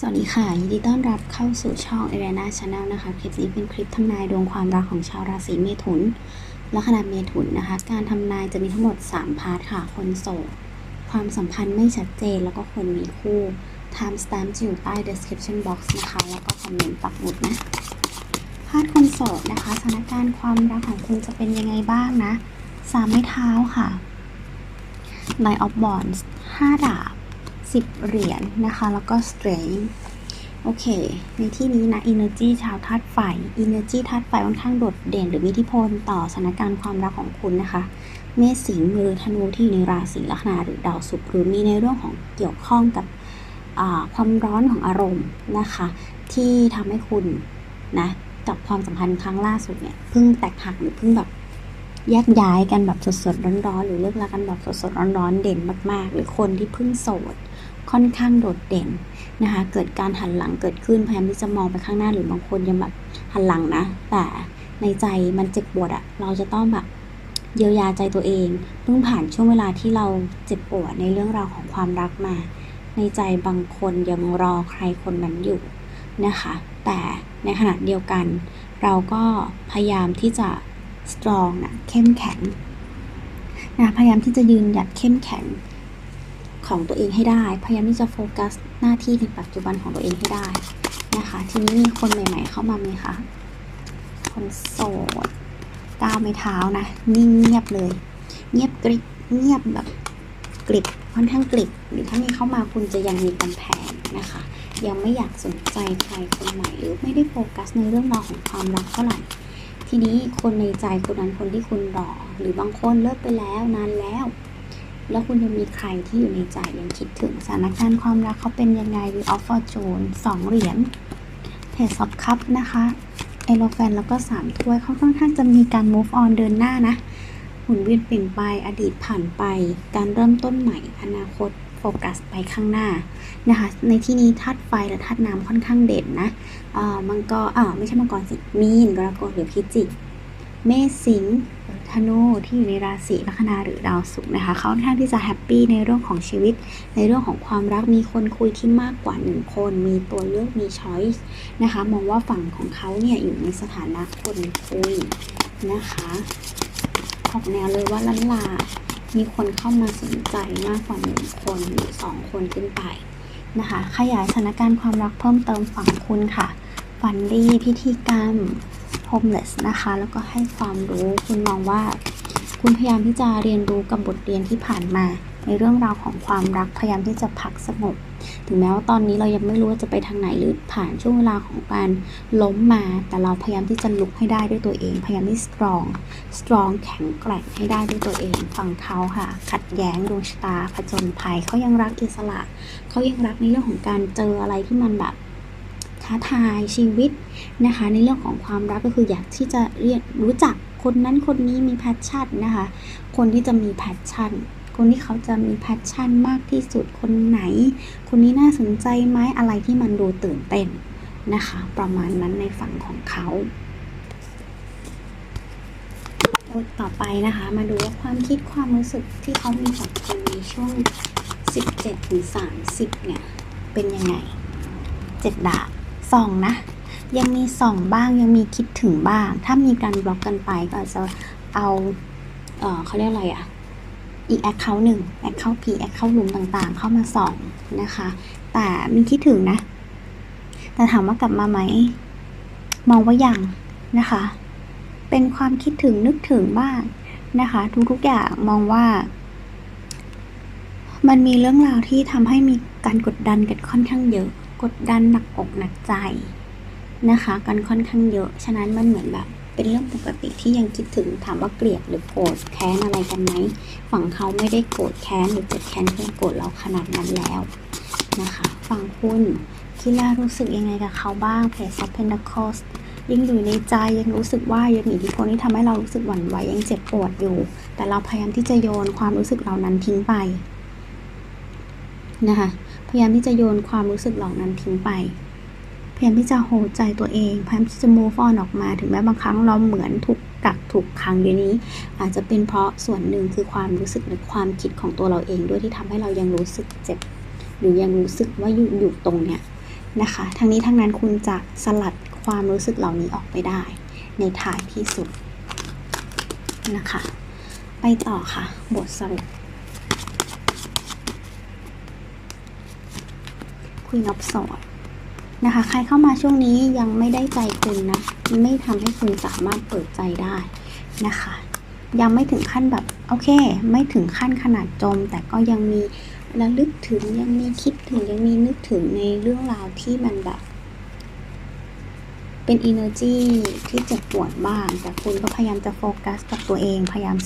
สวัสดีค่ะ ยินดีต้อนรับเข้าสู่ช่อง a r e n a Channel นะคะ คลิปนี้เป็นคลิปทำนายดวงความรักของชาวราศีเมถุนลัคนาเมถุนนะคะ การทำนายจะมีทั้งหมด 3 พาร์ทค่ะ คนโสด ความสัมพันธ์ไม่ชัดเจน แล้วก็คนมีคู่ time stamp จะอยู่ใต้ description box นะคะ แล้วก็คอมเมนต์ปักหมุดนะ พาร์ทคนโสดนะคะ สถานการณ์ความรักของคุณจะเป็นยังไงบ้างนะสามไม้เท้าค่ะ Nine of Wands ห้าดาบ 10 เหรียญนะคะ แล้วก็ Strength โอเค ในที่นี้นะ Energy ชาวธาตุไฟ Energy ธาตุไฟค่อนข้างโดดเด่น หรือมีอิทธิพลต่อสถานการณ์ความรักของคุณนะคะ เมษสิงห์หรือธนูที่อยู่ในราศีลัคนาหรือดาวศุกร์หรือมีในเรื่องของเกี่ยวข้องกับความร้อนของอารมณ์นะคะ ที่ทำให้คุณนะกับความสัมพันธ์ครั้งล่าสุดเนี่ยเพิ่งแตกหักหรือเพิ่งแบบแยกย้ายกันแบบสดๆร้อนๆหรือเลิกลากันแบบสดๆร้อนๆเด่นมาก ๆ หรือคนที่เพิ่งโสด ค่อนข้างโดดเด่นนะคะ เกิดการหันหลังเกิดขึ้นพยายามที่จะมองไปข้างหน้าหรือบางคนยังแบบหันหลังนะ แต่ในใจมันเจ็บปวดอะเราจะต้องแบบเยียวยาใจตัวเองเพิ่งผ่านช่วงเวลาที่เราเจ็บปวดในเรื่องราวของความรักมา ในใจบางคนยังรอใครคนนั้นอยู่นะคะ แต่ในขณะเดียวกัน เราก็พยายามที่จะ strong นะเข้มแข็งนะพยายามที่จะยืนหยัดเข้มแข็ง ของตัวเองให้ได้ พยายามที่จะโฟกัสหน้าที่ในปัจจุบันของตัวเองให้ได้นะคะ ทีนี้มีคนใหม่ ๆ เข้ามาไหมคะ คนโสดก้าวไม่เท้านะ นิ่งเงียบเลย เงียบกริบเงียบแบบกริบค่อนข้างกริบหรือถ้ามีเข้ามาคุณจะยังมีกำแพงนะคะ ยังไม่อยากสนใจใครคนใหม่หรือไม่ได้โฟกัสในเรื่องราวของความรักเท่าไหร่ทีนี้คนในใจคนนั้นคนที่คุณรอหรือบางคนเลิกไปแล้วนานแล้ว แล้วคุณยังมีใครที่อยู่ในใจยังคิดถึงสถานการณ์ความรักเขาเป็นยังไง The of Fortune สองเหรียญ Page of Cup นะคะเอโลแฟนแล้วก็สามถ้วยเขาค่อนข้างจะมีการ move on เดินหน้านะหมุนเวียนเปลี่ยนไปอดีตผ่านไป การเริ่มต้นใหม่ อนาคตโฟกัสไปข้างหน้านะคะในที่นี้ธาตุไฟและธาตุน้ำค่อนข้างเด่นนะอ่ามังกรอ่าไม่ใช่มังกรสิมีนกรกฎหรือพิจิกเมษสิง ธนูที่อยู่ในราศีลัคนาหรือดาวศุกร์นะคะเขาค่อนข้างที่จะแฮปปี้ในเรื่องของชีวิต ในเรื่องของความรักมีคนคุยที่มากกว่าหนึ่งคน มีตัวเลือกมีช้อยส์นะคะมองว่าฝั่งของเขาเนี่ยอยู่ในสถานะคนคุยนะคะออกแนวเลยว่าลันลามีคนเข้ามาสนใจมากกว่าหนึ่งคนหรือสองคนขึ้นไปนะคะ ขยายสถานการณ์ความรักเพิ่มเติมฝั่งคุณค่ะฟันดี้พิธีกรรม homeless นะคะ แล้วก็ให้ความรู้คุณมองว่า คุณพยายามที่จะเรียนรู้กับบทเรียนที่ผ่านมา ในเรื่องราวของความรักพยายามที่จะพักสงบ ถึงแม้ว่าตอนนี้เรายังไม่รู้ว่าจะไปทางไหนหรือผ่านช่วงเวลาของการล้มมา แต่เราพยายามที่จะลุกให้ได้ด้วยตัวเอง พยายามที่ strong strong แข็งแกร่งให้ได้ด้วยตัวเองฝั่งเขาค่ะ ขัดแย้งดวงชะตาผจญภัยเขายังรักอิสระเขายังรักในเรื่องของการเจออะไรที่มันแบบ ท้าทายชีวิตนะคะ ในเรื่องของความรักก็คืออยากที่จะเรียนรู้จักคนนั้นคนนี้มีแพชชั่นนะคะ คนที่จะมีแพชชั่น คนที่เขาจะมีแพชชั่นมากที่สุดคนไหน คนนี้น่าสนใจไหมอะไรที่มันดูตื่นเต้นนะคะ ประมาณนั้นในฝั่งของเขาต่อไปนะคะ มาดูว่าความคิดความรู้สึกที่เขามีกับคนในช่วง 17ถึง30 เนี่ย เป็นยังไงเจ็ดดาบ สองนะ ยังมีส่องบ้างยังมีคิดถึงบ้าง ถ้ามีการบล็อกกันไปก็อาจจะเอาเออเขาเรียกอะไรอะอีกแอคเคาท์หนึ่งแอคเคาท์ผีแอคเคาท์หลุมต่างๆ เข้ามาส่องนะคะ แต่มีคิดถึงนะ แต่ถามว่ากลับมาไหม มองว่ายังนะคะ เป็นความคิดถึงนึกถึงบ้างนะคะ ทุกๆอย่างมองว่า มันมีเรื่องราวที่ทำให้มีการกดดันกันค่อนข้างเยอะ กดดันหนักอกหนักใจนะคะ กันค่อนข้างเยอะ ฉะนั้นมันเหมือนแบบเป็นเรื่องปกติที่ยังคิดถึงถามว่าเกลียดหรือโกรธแค้นอะไรกันไหมฝั่งเขาไม่ได้โกรธแค้นหรือเกลียดแค้นเพื่อโกรธเราขนาดนั้นแล้วนะคะ ฝั่งคุณคิล่ารู้สึกยังไงกับเขาบ้างเพจซับเพนดาคอสยังอยู่ในใจยังรู้สึกว่ายังมีอิทธิพลที่ทำให้เรารู้สึกหวั่นไหวยังเจ็บปวดอยู่ แต่เราพยายามที่จะโยนความรู้สึกเหล่านั้นทิ้งไปนะคะ พยายามที่จะโยนความรู้สึกเหล่านั้นทิ้งไป พยายามที่จะโฮใจตัวเอง พยายามที่จะ move on ออกมา ถึงแม้บางครั้งเราเหมือนถูกกักถูกขังอยู่นี้ อาจจะเป็นเพราะส่วนหนึ่งคือความรู้สึกหรือความคิดของตัวเราเองด้วยที่ทำให้เรายังรู้สึกเจ็บ หรือยังรู้สึกว่าอยู่อยู่ตรงเนี้ยนะคะ ทั้งนี้ทั้งนั้นคุณจะสลัดความรู้สึกเหล่านี้ออกไปได้ ในท้ายที่สุดนะคะ ไปต่อค่ะ บทสรุป Queen of Swords นะคะ ใครเข้ามาช่วงนี้ยังไม่ได้ใจคุณนะ ไม่ทำให้คุณสามารถเปิดใจได้นะคะ ยังไม่ถึงขั้นแบบ โอเค ไม่ถึงขั้นขนาดจม แต่ก็ยังมีระลึกถึงยังมีคิดถึงยังมีนึกถึงในเรื่องราวที่มันแบบ เป็น energy ที่เจ็บปวดบ้าง แต่คุณก็พยายามจะโฟกัสกับตัวเอง พยายาม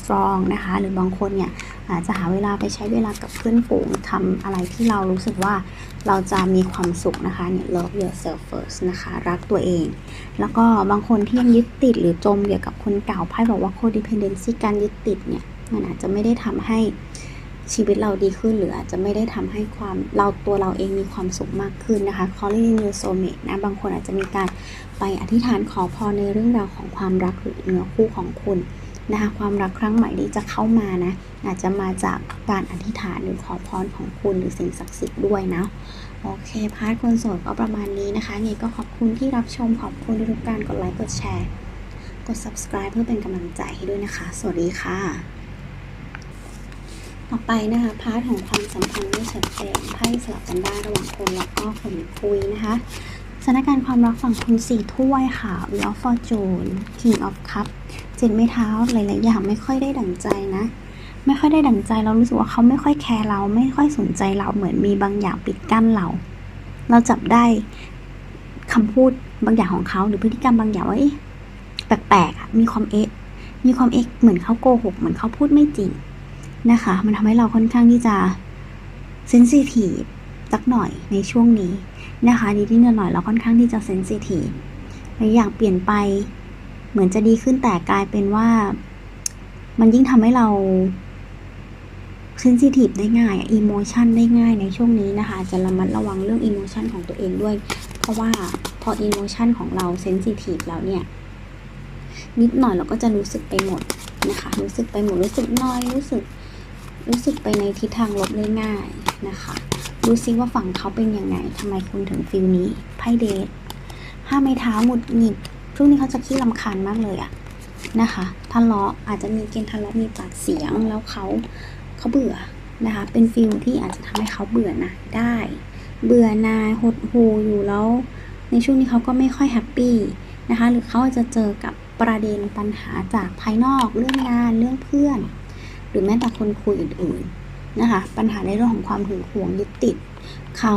strong นะคะ หรือบางคนเนี่ยอาจจะหาเวลาไปใช้เวลากับเพื่อนฝูงทำอะไรที่เรารู้สึกว่าเราจะมีความสุขนะคะเนี่ย love yourself first นะคะ รักตัวเอง แล้วก็บางคนที่ยังยึดติดหรือจมเกี่ยวกับคนเก่าไพ่บอกว่า codependency การยึดติดเนี่ย มันอาจจะไม่ได้ทำให้ ชีวิตเราดีขึ้นหรืออาจจะไม่ได้ทำให้ความเราตัวเราเองมีความสุขมากขึ้นนะคะ calling in your soulmate นะ บางคนอาจจะมีการไปอธิษฐานขอพรในเรื่องราวของความรักหรือเนื้อคู่ของคุณนะคะความรักครั้งใหม่ที่จะเข้ามานะ อาจจะมาจากการอธิษฐานหรือขอพรของคุณหรือสิ่งศักดิ์สิทธิ์ด้วยนะ โอเค พาร์ทคนโสดก็ประมาณนี้นะคะไงก็ขอบคุณที่รับชมขอบคุณทุกการกดไลค์กดแชร์ กด subscribe เพื่อเป็นกำลังใจให้ด้วยนะคะ สวัสดีค่ะ ต่อไปนะคะพาร์ทของความสัมพันธ์ไม่ชัดเจนไพ่สลับกันได้ระหว่างคนแล้วก็คนคุยนะคะสถานการณ์ความรักฝั่งคุณสี่ถ้วยค่ะ Wheel of Fortune King of Cup เจ็ดไม้เท้าหลายๆอย่างไม่ค่อยได้ดั่งใจนะ ไม่ค่อยได้ดั่งใจเรารู้สึกว่าเขาไม่ค่อยแคร์เราไม่ค่อยสนใจเราเหมือนมีบางอย่างปิดกั้นเรา เราจับได้คำพูดบางอย่างของเขาหรือพฤติกรรมบางอย่างว่าเอ๊ะแปลกๆมีความเอ๊ะมีความเอ๊ะเหมือนเขาโกหกเหมือนเขาพูดไม่จริง นะคะ มันทำให้เราค่อนข้างที่จะเซนซิทีฟสักหน่อยในช่วงนี้นะคะนิดีที่หน่อยเราค่อนข้างที่จะเซนซิทีฟหลายอย่างเปลี่ยนไป เหมือนจะดีขึ้นแต่กลายเป็นว่า มันยิ่งทำให้เราเซนซิทีฟได้ง่ายอิโมชันได้ง่ายในช่วงนี้นะคะ จะระมัดระวังเรื่องอิโมชันของตัวเองด้วย เพราะว่าพออิโมชันของเราเซนซิทีฟแล้วเนี่ย นิดหน่อยเราก็จะรู้สึกไปหมดนะคะ รู้สึกไปหมดรู้สึกน้อยรู้สึก รู้สึกไปในทิศทางลบได้ง่ายนะคะ ดูซิว่าฝั่งเขาเป็นยังไงทำไมคุณถึงฟิลนี้ไพ่เดทห้าไม้เท้าหงุดหงิดช่วงนี้เขาจะขี้ลำคาญมากเลยอะนะคะทะเลาะอาจจะมีเกณฑ์ทะเลาะมีปากเสียงแล้วเขาเขาเบื่อนะคะ เป็นฟิลที่อาจจะทำให้เขาเบื่อนะได้ เบื่อนายหดหูอยู่แล้ว ในช่วงนี้เขาก็ไม่ค่อยแฮปปี้นะคะ หรือเขาอาจจะเจอกับประเด็นปัญหาจากภายนอกเรื่องงานเรื่องเพื่อน รือแม้แต่คนคุยอื่นๆนะคะ ปัญหาในเรื่องของความหึงหวงยึดติดเขา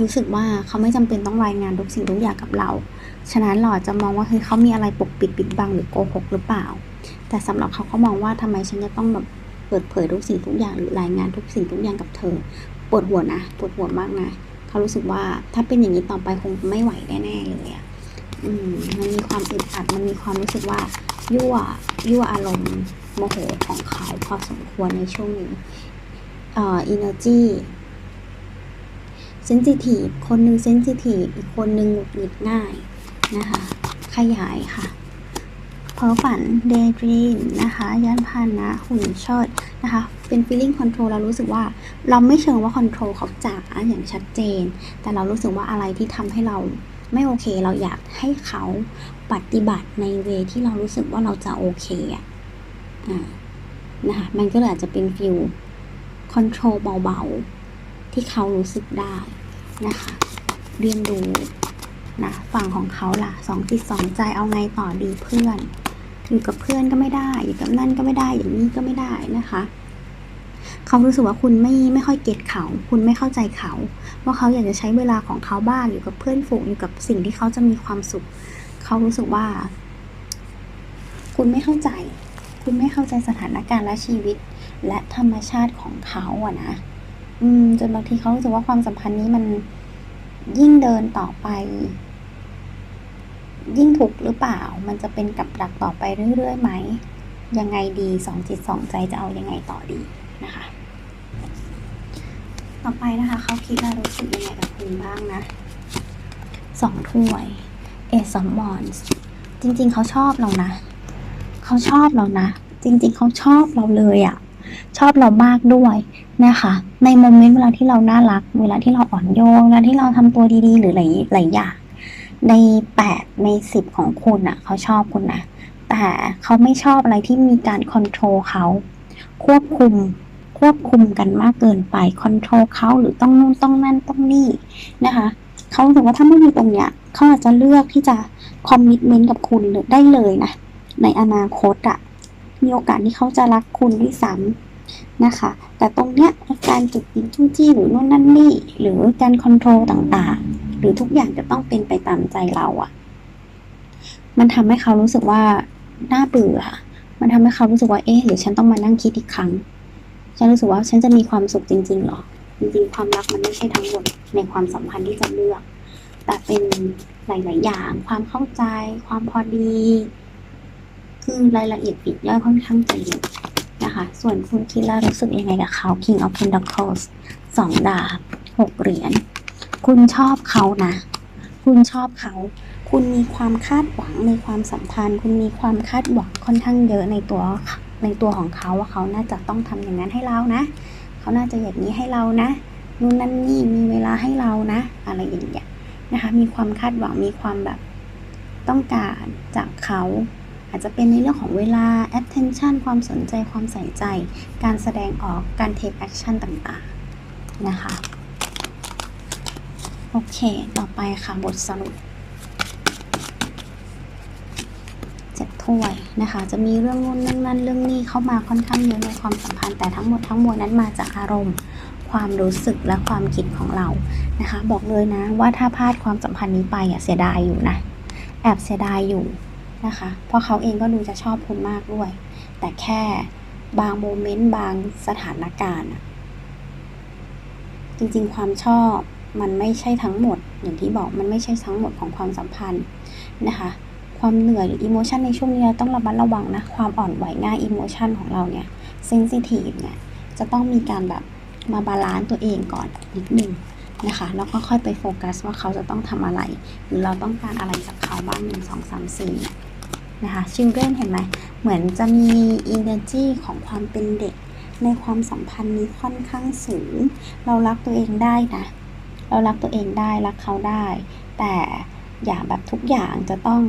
รู้สึกว่าเขาไม่จำเป็นต้องรายงานทุกสิ่งทุกอย่างกับเรา ฉะนั้นเราอาจจะมองว่าเฮ้ยเขามีอะไรปกปิดปิดบังหรือโกหกหรือเปล่า แต่สำหรับเขาเขามองว่าทำไมฉันจะต้องแบบเปิดเผยทุกสิ่งทุกอย่างหรือรายงานทุกสิ่งทุกอย่างกับเธอ ปวดหัวนะปวดหัวมากนะเขารู้สึกว่าถ้าเป็นอย่างนี้ต่อไปคงไม่ไหวแน่ๆเลยอะอืมมันมีความอึดอัดมันมีความรู้สึกว่ายั่วยั่วอารมณ์ โมโหของเขาพอสมควรในช่วงนี้เอ่อ energy เซนซิทีฟคนหนึ่งเซนซิทีฟอีกคนหนึ่งหงุดหงิดง่ายนะคะ ขยายค่ะเพ้อฝัน daydream นะคะยานพาหนะหุ่นเชิดนะคะเป็น feeling control เรารู้สึกว่าเราไม่เชิงว่า control เขาจ๋าอย่างชัดเจน แต่เรารู้สึกว่าอะไรที่ทำให้เราไม่โอเค เราอยากให้เขาปฏิบัติในเวที่เรารู้สึกว่าเราจะโอเคอะอ่า นะคะมันก็เลยอาจจะเป็นฟิล control เบาๆ ที่เขารู้สึกได้นะคะ เรียนรู้นะฝั่งของเขาล่ะสองจิตสองใจเอาไงต่อดีเพื่อน อยู่กับเพื่อนก็ไม่ได้ อยู่กับนั่นก็ไม่ได้ อย่างนี้ก็ไม่ได้นะคะ เขารู้สึกว่าคุณไม่ไม่ค่อยเก็ตเขา คุณไม่เข้าใจเขา ว่าเขาอยากจะใช้เวลาของเขาบ้างอยู่กับเพื่อนฝูงอยู่กับสิ่งที่เขาจะมีความสุข เขารู้สึกว่า คุณไม่เข้าใจ คุณไม่เข้าใจสถานการณ์และชีวิต และธรรมชาติของเขาอะนะอืมจนบางทีเขารู้สึกว่าความสัมพันธ์นี้มันยิ่งเดินต่อไป ยิ่งถูกหรือเปล่า มันจะเป็นกับดักต่อไปเรื่อยๆไหม ยังไงดีสองจิตสองใจจะเอายังไงต่อดีนะคะ ต่อไปนะคะ เขาคิดและรู้สึกยังไงกับคุณบ้างนะสองถ้วยเอสมมอนจริงๆเขาชอบเรานะ เขาชอบเรานะ จริง ๆ เขาชอบเราเลยอะ่ะ ชอบเรามากด้วยนะคะ ในโมเมนต์เวลาที่เราน่ารัก เวลาที่เราอ่อนโยนเวลาที่เราทำตัวดีๆ หรือหลายหลายอย่างในแปดในสิบของคุณอะ เขาชอบคุณนะแต่เขาไม่ชอบอะไรที่มีการคอนโทรลเขาควบคุมควบคุมกันมากเกินไปคอนโทรลเขาหรือต้องนู่นต้องนั่นต้องนี่นะคะเขารู้สึกว่าถ้าไม่มีตรงเนี้ยเขาอาจจะเลือกที่จะคอมมิชเมนต์กับคุณได้เลยนะ ในอนาคตอะมีโอกาสที่เขาจะรักคุณด้วยซ้ำนะคะ แต่ตรงเนี้ยการจุดติดจู้จี้หรือนู่นนั่นนี่หรือการคอนโทรลต่างๆ หรือทุกอย่างจะต้องเป็นไปตามใจเราอะมันทำให้เขารู้สึกว่าน่าเบื่อมันทำให้เขารู้สึกว่าเอ๊ะหรือฉันต้องมานั่งคิดอีกครั้ง ฉันรู้สึกว่าฉันจะมีความสุขจริงๆหรอ จริงๆ ความรักมันไม่ใช่ทั้งหมดในความสัมพันธ์ที่จะเลือก แต่เป็นหลาย ๆ อย่าง ความเข้าใจ ความพอดี คือรายละเอียดปลีกย่อยค่อนข้างจะเยอะนะคะ ส่วนคุณคิดแล้วรู้สึกยังไงกับเขา King of Pentacles สองดาบหกเหรียญ คุณชอบเขานะ คุณชอบเขา คุณมีความคาดหวังในความสัมพันธ์ คุณมีความคาดหวังค่อนข้างเยอะในตัวในตัวของเขาว่าเขาน่าจะต้องทำอย่างนั้นให้เรานะ เขาน่าจะอย่างนี้ให้เรานะนู่นนั่นนี่มีเวลาให้เรานะ อะไรอย่างเงี้ยนะคะ มีความคาดหวังมีความแบบต้องการจากเขา อาจจะเป็นในเรื่องของเวลา attention ความสนใจความใส่ใจ การแสดงออกการ take action ต่างๆ นะคะ โอเค ต่อไปค่ะ บทสรุปเจ็ดถ้วยนะคะจะมีเรื่องนู้นเรื่องนั้นเรื่องนี้เข้ามาค่อนข้างเยอะในความสัมพันธ์แต่ทั้งหมดทั้งมวลนั้นมาจากอารมณ์ ความรู้สึกและความคิดของเรานะคะ บอกเลยนะว่าถ้าพลาดความสัมพันธ์นี้ไปอะเสียดายอยู่นะแอบเสียดายอยู่ นะคะ เพราะเขาเองก็ดูจะชอบคุณมากด้วย แต่แค่บางโมเมนต์บางสถานการณ์ จริงๆ ความชอบมันไม่ใช่ทั้งหมด อย่างที่บอกมันไม่ใช่ทั้งหมดของความสัมพันธ์นะคะ ความเหนื่อยหรืออิโมชันในช่วงนี้เราต้องระมัดระวังนะ ความอ่อนไหวง่ายอิโมชันของเราเนี่ยเซนซิทีฟเนี่ยจะต้องมีการแบบมาบาลานซ์ตัวเองก่อนนิดนึงนะคะแล้วก็ค่อยไปโฟกัสว่าเขาจะต้องทำอะไร หรือเราต้องการอะไรจากเขาบ้างหนึ่งสองสามสี่ นะคะชิลเ d นเห็นไหม เหมือนจะมี energy ของความเป็นเด็ก ในความสัมพันธ์นี้ค่อนข้างสูง เรารักตัวเองได้นะ เรารักตัวเองได้ รักเขาได้ แต่อย่าแบบทุกอย่างจะต้อง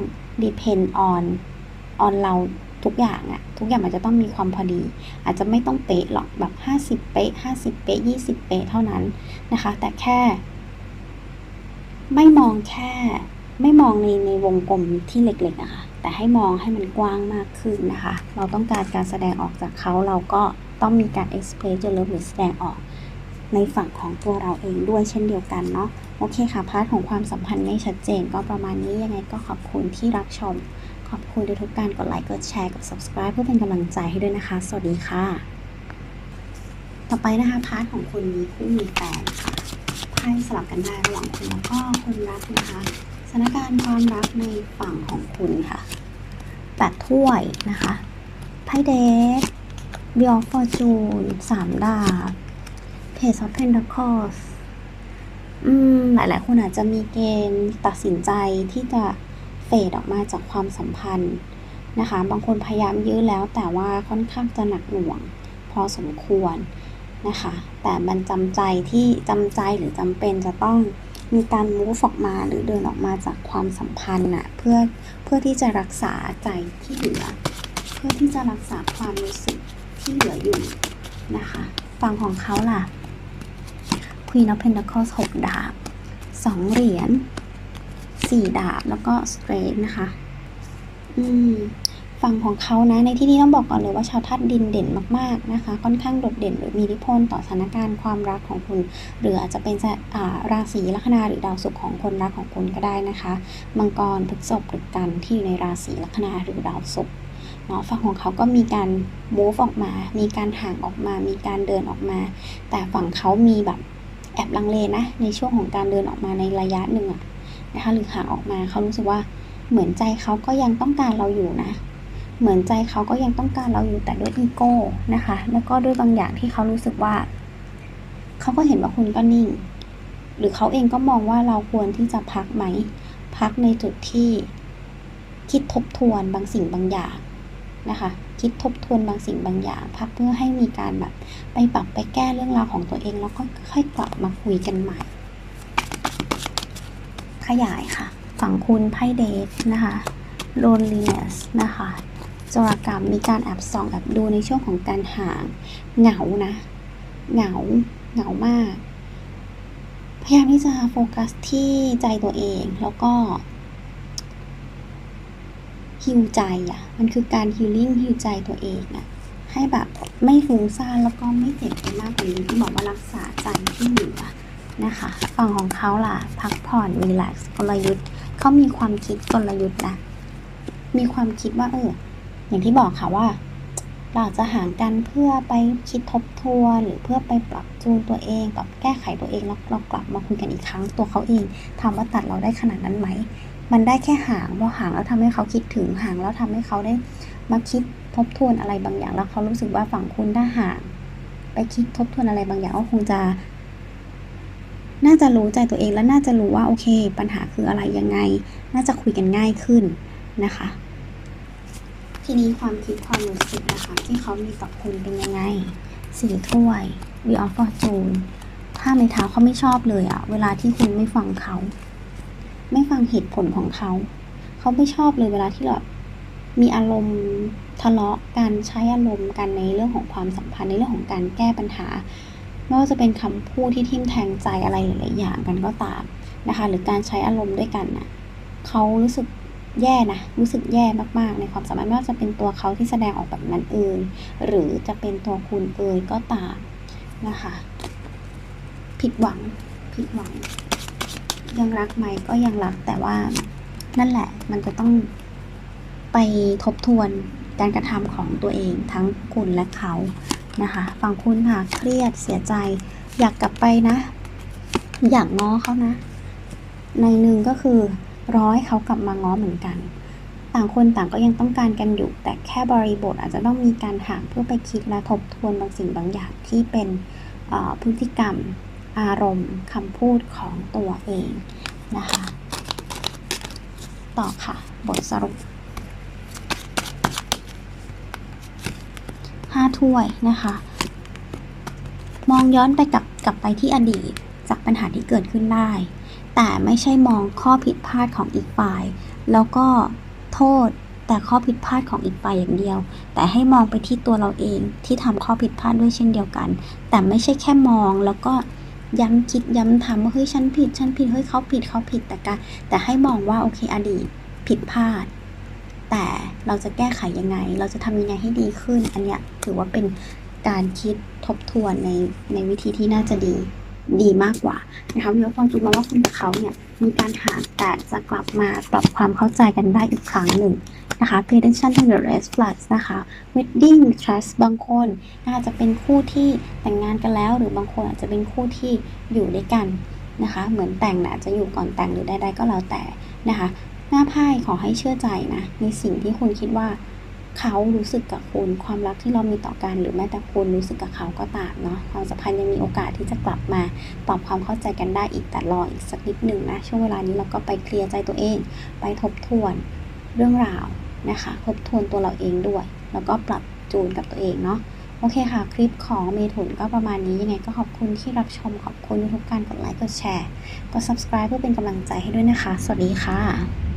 depend on on เราทุกอย่างอะทุกอย่างมันจะต้องมีความพอดี อาจจะไม่ต้องเป๊ะหรอกแบบ 50 เป๊ะ 50 เป๊ะ 20 เป๊ะเท่านั้นนะคะ แต่แค่ ไม่มองแค่ ไม่มองในในวงกลมที่เล็กๆนะคะ แต่ให้มองให้มันกว้างมากขึ้นนะคะ เราต้องการการแสดงออกจากเขาเราก็ต้องมีการ express your love หรือแสดงออกในฝั่งของตัวเราเองด้วยเช่นเดียวกันเนาะโอเคค่ะ พาร์ทของความสัมพันธ์ไม่ชัดเจนก็ประมาณนี้ยังไงก็ขอบคุณที่รับชม ขอบคุณทุกการกดไลค์กดแชร์กด subscribe เพื่อเป็นกำลังใจให้ด้วยนะคะ สวัสดีค่ะ ต่อไปนะคะพาร์ทของคนมีคู่มีแฟนค่ะไพ่สลับกันได้ระหว่างคุณแล้วก็คนรักนะคะ สถานการณ์ความรักในฝั่งของคุณค่ะแปดถ้วยนะคะไพ่เดทบิออฟฟอร์จูนสามดาบเพจออฟเพนดัคอสอืมหลายๆคนอาจจะมีเกณฑ์ตัดสินใจที่จะเฟดออกมาจากความสัมพันธ์นะคะ บางคนพยายามยื้อแล้วแต่ว่าค่อนข้างจะหนักหน่วง พอสมควรนะคะ แต่มันจำใจที่จำใจหรือจำเป็นจะต้อง มีการมูฟออกมาหรือเดินออกมาจากความสัมพันธ์น่ะเพื่อเพื่อที่จะรักษาใจที่เหลือ เพื่อที่จะรักษาความรู้สึกที่เหลืออยู่นะคะฝั่งของเขาล่ะ Queen of Pentacles หกดาบสองเหรียญสี่ดาบแล้วก็ straight นะคะ อืม ฝั่งของเขานะ ในที่นี้ต้องบอกก่อนเลยว่าชาวธาตุดินเด่นมากๆนะคะ ค่อนข้างโดดเด่นหรือมีอิทธิพลต่อสถานการณ์ความรักของคุณ หรืออาจจะเป็นราศีลัคนาหรือดาวศุกร์ของคนรักของคุณก็ได้นะคะมังกรพฤษภหรือกันที่อยู่ในราศีลัคนาหรือดาวศุกร์เนาะฝั่งของเขาก็มีการ move ออกมา มีการห่างออกมา มีการเดินออกมา แต่ฝั่งเขามีแบบแอบลังเลนะในช่วงของการเดินออกมาในระยะหนึ่งอะนะคะหรือห่างออกมาเขารู้สึกว่าเหมือนใจเขาก็ยังต้องการเราอยู่นะ เหมือนใจเขาก็ยังต้องการเราอยู่แต่ด้วยอีโก้นะคะ แล้วก็ด้วยบางอย่างที่เขารู้สึกว่า เขาก็เห็นว่าคุณก็นิ่ง หรือเขาเองก็มองว่าเราควรที่จะพักไหม พักในจุดที่คิดทบทวนบางสิ่งบางอย่างนะคะ คิดทบทวนบางสิ่งบางอย่าง พักเพื่อให้มีการแบบไปปรับไปแก้เรื่องราวของตัวเอง แล้วก็ค่อยกลับมาคุยกันใหม่ ขยายค่ะ ฝั่งคุณไพ่เดทนะคะ loneliness นะคะ จรกรรมมีการแอบส่องแอบดูในช่วงของการห่างเหงานะ เหงาเหงามาก พยายามที่จะโฟกัสที่ใจตัวเองแล้วก็ฮิวใจอะ่ะ มันคือการฮิลลิ่งฮิวใจตัวเองอะ่ะ ให้แบบไม่ฟุ้งซ่านแล้วก็ไม่เจ็บไปมากกว่านี้ที่บอกว่ารักษาใจที่เหลือนะคะ ฝั่งของเขาล่ะ พักผ่อนรีแลกซ์กลยุทธ์เขามีความคิดกลยุทธ์นะ มีความคิดว่าเออ อย่างที่บอกค่ะว่า เราจะห่างกันเพื่อไปคิดทบทวน หรือเพื่อไปปรับจูนตัวเองปรับแก้ไขตัวเองแล้วเรากลับมาคุยกันอีกครั้งตัวเขาเองถามว่าตัดเราได้ขนาดนั้นไหมมันได้แค่ห่างพอห่างแล้วทำให้เขาคิดถึงห่างแล้วทำให้เขาได้มาคิดทบทวนอะไรบางอย่าง แล้วเขารู้สึกว่าฝั่งคุณถ้าห่าง ไปคิดทบทวนอะไรบางอย่างก็คงจะ น่าจะรู้ใจตัวเองและน่าจะรู้ว่าโอเค ปัญหาคืออะไรยังไง น่าจะคุยกันง่ายขึ้นนะคะ ทีนี้ความคิดความรู้สึกนะคะ ที่เขามีต่อคุณเป็นยังไงสี่ถ้วย We of Fortune ถ้าในเท้าเขาไม่ชอบเลยอะเวลาที่คุณไม่ฟังเขา ไม่ฟังเหตุผลของเขา เขาไม่ชอบเลยเวลาที่แบบมีอารมณ์ทะเลาะกันใช้อารมณ์กันในเรื่องของความสัมพันธ์ในเรื่องของการแก้ปัญหาไม่ว่าจะเป็นคำพูดที่ทิ่มแทงใจอะไรหลาย ๆ อย่างกันก็ตามนะคะ หรือการใช้อารมณ์ด้วยกันน่ะเขารู้สึก แย่นะ รู้สึกแย่มากๆ ในความสัมพันธ์ไม่ว่าจะเป็นตัวเขาที่แสดงออกแบบนั้นเอยหรือจะเป็นตัวคุณเอยก็ตามนะคะ ผิดหวัง ผิดหวัง ยังรักไหมก็ยังรักแต่ว่านั่นแหละมันจะต้องไปทบทวนการกระทำของตัวเองทั้งคุณและเขานะคะฝั่งคุณค่ะเครียดเสียใจ อยากกลับไปนะ อยากง้อเขานะ ในหนึ่งก็คือ รอให้เขากลับมาง้อเหมือนกัน ต่างคนต่างก็ยังต้องการกันอยู่ แต่แค่บริบทอาจจะต้องมีการห่างเพื่อไปคิดและทบทวนบางสิ่งบางอย่างที่เป็นพฤติกรรม อารมณ์คำพูดของตัวเองนะคะ ต่อค่ะ บทสรุปห้าถ้วยนะคะ มองย้อนไปกับกลับไปที่อดีตจากปัญหาที่เกิดขึ้นได้ แต่ไม่ใช่มองข้อผิดพลาดของอีกฝ่าย แล้วก็โทษแต่ข้อผิดพลาดของอีกฝ่ายอย่างเดียว แต่ให้มองไปที่ตัวเราเองที่ทำข้อผิดพลาดด้วยเช่นเดียวกัน แต่ไม่ใช่แค่มองแล้วก็ย้ำคิดย้ำทำว่าเฮ้ยฉันผิดฉันผิดเฮ้ยเขาผิดเขาผิดแต่การแต่ให้มองว่าโอเคอดีตผิดพลาด แต่เราจะแก้ไขยังไง เราจะทำยังไงให้ดีขึ้น อันเนี้ยถือว่าเป็นการคิดทบทวนในในวิธีที่น่าจะดี ดีมากกว่านะคะมีความคิดมาว่าคุณกับเขาเนี่ยมีการห่างแต่จะกลับมาปรับความเข้าใจกันได้อีกครั้งหนึ่งนะคะ pay attention to the red flags นะคะ wedding trust บางคนอาจจะเป็นคู่ที่แต่งงานกันแล้ว หรือบางคนอาจจะเป็นคู่ที่อยู่ด้วยกันนะคะ เหมือนแต่งนะจะอยู่ก่อนแต่งหรือใดๆก็แล้วแต่นะคะ หน้าไพ่ขอให้เชื่อใจนะในสิ่งที่คุณคิดว่า เขารู้สึกกับคุณ ความรักที่เรามีต่อกัน หรือแม้แต่คุณรู้สึกกับเขาก็ตามเนาะความสัมพันธ์ยังมีโอกาสที่จะกลับมาปรับความเข้าใจกันได้อีกแต่รออีกสักนิดหนึ่งนะช่วงเวลานี้เราก็ไปเคลียร์ใจตัวเอง ไปทบทวนเรื่องราวนะคะทบทวนตัวเราเองด้วย แล้วก็ปรับจูนกับตัวเองเนาะโอเคค่ะ คลิปของเมถุนก็ประมาณนี้ยังไงก็ขอบคุณที่รับชมขอบคุณทุกการกดไลค์กดแชร์กด subscribe เพื่อเป็นกำลังใจให้ด้วยนะคะ สวัสดีค่ะ